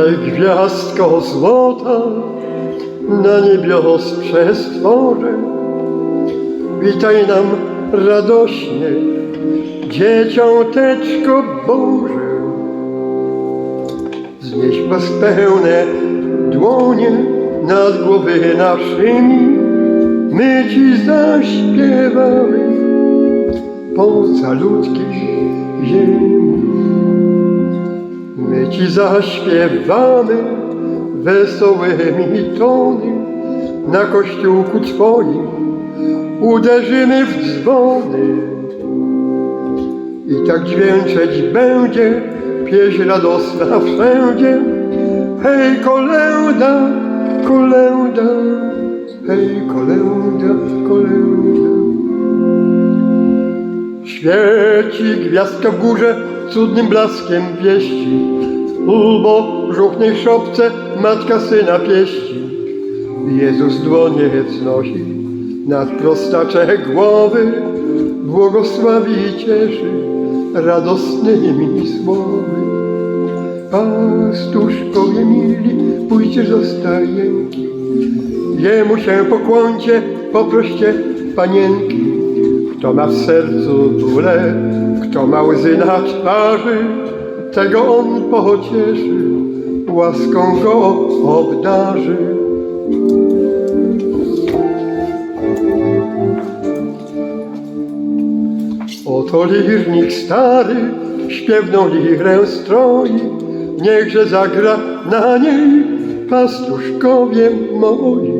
Hej, gwiazdko złota, na niebios przestworze, witaj nam radośnie, dzieciąteczko Boże. Znieś was pełne dłonie nad głowy naszymi, my ci zaśpiewamy po calutkiej ziemi. Ci zaśpiewamy wesołymi tony, na kościółku twoim uderzymy w dzwony. I tak dźwięczeć będzie pieśń radosna wszędzie. Hej, kolęda, kolęda, hej, kolęda, kolęda. Świeci gwiazdka w górze cudnym blaskiem wieści, Ulbo żółtnej szopce matka syna pieści. Jezus dłonie wznosi nad prostacze głowy, błogosławi i cieszy radosnymi słowy. Pastuszkowie mili, pójdzie do Jemu się pokłoncie, poproście panienki. Kto ma w sercu bóle, kto ma łzy na twarzy, tego on pocieszy, łaską go obdarzy. Oto lirnik stary, śpiewną lirę stroi, niechże zagra na niej pastuszkowie moi.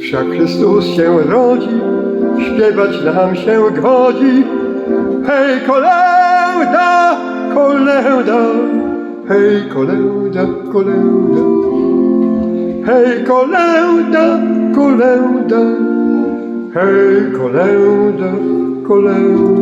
Wszak Chrystus się rodzi, śpiewać nam się godzi. Hej, kolęda, kolęda, hej, kolęda, kolęda. Hej, kolęda, kolęda, hej, kolęda, kolęda.